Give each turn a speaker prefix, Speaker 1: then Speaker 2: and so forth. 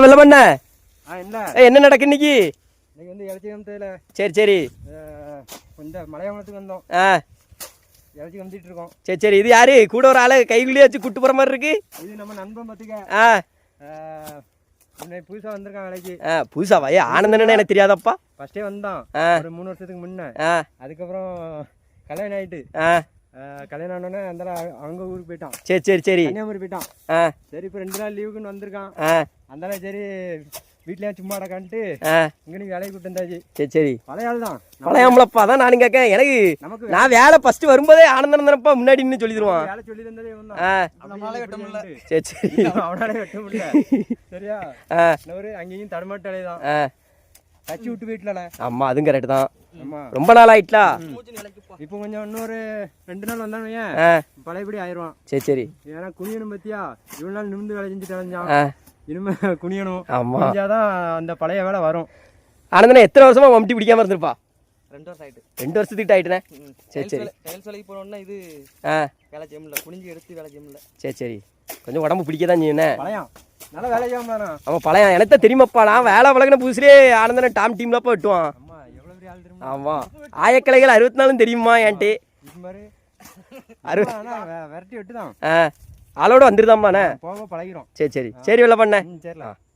Speaker 1: வெள்ள பண்ண
Speaker 2: ஆ என்ன?
Speaker 1: ஏ என்ன நடக்கு இன்னைக்கு?
Speaker 2: இன்னைக்கு வந்து இலச்சி கம்பத்தில்
Speaker 1: சரி சரி.
Speaker 2: கொஞ்சம் மலையாளத்துக்கு வந்தோம்.
Speaker 1: ஆ.
Speaker 2: இலச்சி கம்பிட்டு இருக்கோம்.
Speaker 1: சரி சரி. இது யாரு? கூட ஒரு ஆளு கைக்குள்ளேயே வச்சு குட்டு போற மாதிரி இருக்கு?
Speaker 2: இது நம்ம நண்பன் பார்த்துக்க
Speaker 1: ஆ.
Speaker 2: புதுசாக வந்திருக்கான் வேலைக்கு.
Speaker 1: ஆ புதுசாவா ஏ ஆனந்தன்னு எனக்கு தெரியாதப்பா.
Speaker 2: ஃபஸ்ட்டே வந்தான். ஒரு மூணு வருஷத்துக்கு முன்னே. அதுக்கப்புறம் கல்யாணம் ஆயிட்டு.
Speaker 1: ஆ,
Speaker 2: கல்யாணம் ஆனோடனே அந்த அவங்க ஊருக்கு போயிட்டான்.
Speaker 1: சரி சரி சரி.
Speaker 2: கன்னியாகுமரி போயிட்டான்.
Speaker 1: ஆ.
Speaker 2: சரி இப்போ ரெண்டு நாள் லீவுக்குன்னு வந்திருக்கான்.
Speaker 1: ஆ.
Speaker 2: அதனால சரி வீட்லயே சும்மா அடக்கான்ட்டு
Speaker 1: ஆ.
Speaker 2: இங்கே நீ வேலைக்கு கூட்டு வந்தாச்சு.
Speaker 1: சரி சரி.
Speaker 2: பழைய ஆள் தான்.
Speaker 1: பழையாமலப்பா தான் நானும் கேட்கேன் எனக்கு
Speaker 2: நமக்கு
Speaker 1: நான் வேலை ஃபர்ஸ்ட் வரும்போதே ஆனந்தம் தானப்பா முன்னாடி நின்று சொல்லி தருவான்
Speaker 2: வேலை சொல்லி தந்ததே இவன்
Speaker 1: ஆ.
Speaker 2: நம்மளால வெட்ட முடியல.
Speaker 1: சரி சரி.
Speaker 2: அவனால வெட்ட முடியல. சரியா?
Speaker 1: ஆ.
Speaker 2: இன்னொரு அங்கேயும் தடுமாட்டாலே தான்
Speaker 1: ஆ.
Speaker 2: தச்சு விட்டு வீட்டிலல
Speaker 1: ஆமா அதுவும் கரெக்ட் தான். ரொம்ப நாள் ஆயிட்டா?
Speaker 2: இப்போ கொஞ்சம் இன்னொரு ரெண்டு நாள் வந்தானு ஏன்
Speaker 1: ஆ.
Speaker 2: பழையபடி ஆயிடுவான்
Speaker 1: சரி சரி.
Speaker 2: ஏன்னா குனியணும் பத்தியா? இவ்வளவு நாள் நிமிந்து வேலை செஞ்சு தொலைஞ்சான்
Speaker 1: ஆ.
Speaker 2: இனிமே குனியணும்.
Speaker 1: ஆமா.
Speaker 2: குனிஞ்சாதான் அந்த பழைய வேலை வரும்.
Speaker 1: ஆனந்தனா எத்தனை வருஷமா மம்டி பிடிக்காம இருந்திருப்பா?
Speaker 3: ரெண்டு வருஷம் ஆயிட்டு.
Speaker 1: ரெண்டு வருஷத்துக்கிட்ட ஆயிட்டுனே சரி சரி.
Speaker 3: டைல்ஸ் வேலைக்கு போனோம்னா இது
Speaker 1: ஆ.
Speaker 3: வேலை செய்ய முடியல. குனிஞ்சு எடுத்து வேலை செய்ய முடியல.
Speaker 1: சரி சரி. கொஞ்சம் உடம்பு பிடிக்க தான் செய்யணும்
Speaker 2: பழையம் நல்லா வேலை செய்யாம
Speaker 1: அவன் பழைய எனக்கு தான் தெரியுமாப்பா நான் வேலை பழகின புதுசுலேயே ஆனந்தன டாம் டீம்லப்பா வெட்டுவான். ஆமா. ஆயக்கலைகள் அறுபத்தி நாலும் தெரியுமா
Speaker 2: ஆனா வெ- விரட்டி விட்டு தான்
Speaker 1: ஆ ஆளோட வந்துருதாம்மாண்ணே
Speaker 2: போக பழகிறோம்
Speaker 1: சரி சரி. சரி வெள்ள பண்ண
Speaker 2: ம் சரில